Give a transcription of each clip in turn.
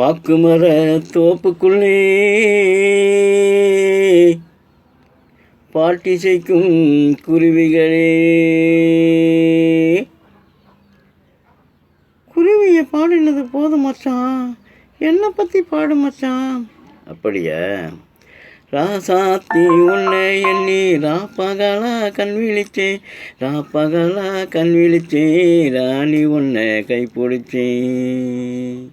பாக்குமர தோப்புக்குள்ளே. பாட்டி செய்க்கும் குருவிகளே. குருவியை பாடினது போதும் மச்சான். என்னை பற்றி பாடு மச்சான். அப்படியா? ராசாத்தி உன்னை எண்ணி ராப்பகலா கண் விழிச்சேன் ராப்பகலா கண் விழிச்சேன் ராணி உன்னை கை பிடிச்சேன்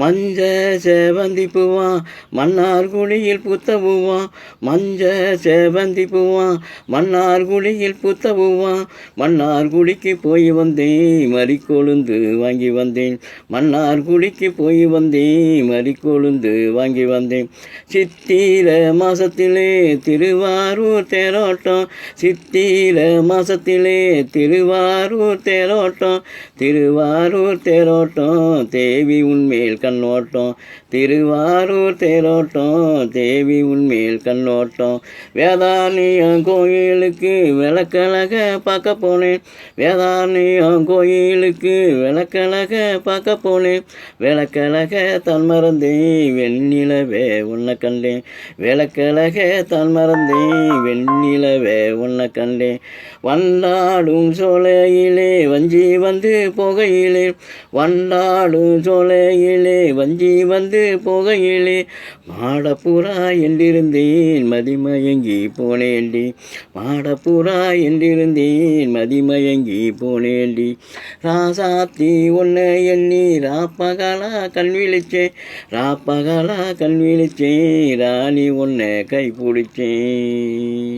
மஞ்ச சேவந்தி பூவா மன்னார் குழியில் புத்த பூவா மஞ்ச சேவந்தி பூவா மன்னார் குழியில் புத்த பூவா மன்னார் குழிக்கு போய் வந்தேன் மறி கொழுந்து வாங்கி வந்தேன். மன்னார் குழிக்கு போய் வந்தேன் மறி கொழுந்து வாங்கி வந்தேன். சித்திர மாசத்திலே திருவாரூர் தேரோட்டம். சித்திர மாசத்திலே திருவாரூர் தேரோட்டம். திருவாரூர் தேரோட்டம் தேவி உன்மேல் கண்ணோட்டம் திருவாரூர் தேரோட்டம் தேவி உண்மையில் கண்ணோட்டம் வேதாரண்யம் கோயிலுக்கு விளக்கழக பார்க்க போனேன். வேதாரண்யம் கோயிலுக்கு விளக்கழக பார்க்க போனேன். விளக்கழக தன் மறந்தேன் வெண்ணிலவே உன்னை கண்டேன். விளக்கழக தன் மறந்தேன் வெண்ணில உன்னை வந்தாடும் சோலையிலே வஞ்சி வந்து போகையிலே. வந்தாடும் சோலையிலே வஞ்சி வந்து போகையிலே. மாடப்புறா என்றிருந்தேன் மதிமயங்கி போனேண்டி. மாடப்புறா என்றிருந்தேன் மதிமயங்கி போனேண்டி. ராசாத்தி உன்னை எண்ணி ராப்பகலா கண் விழிச்சேன் ராப்பகலா கண் விழிச்சேன் ராணி உன்னை கை பிடிச்சேன்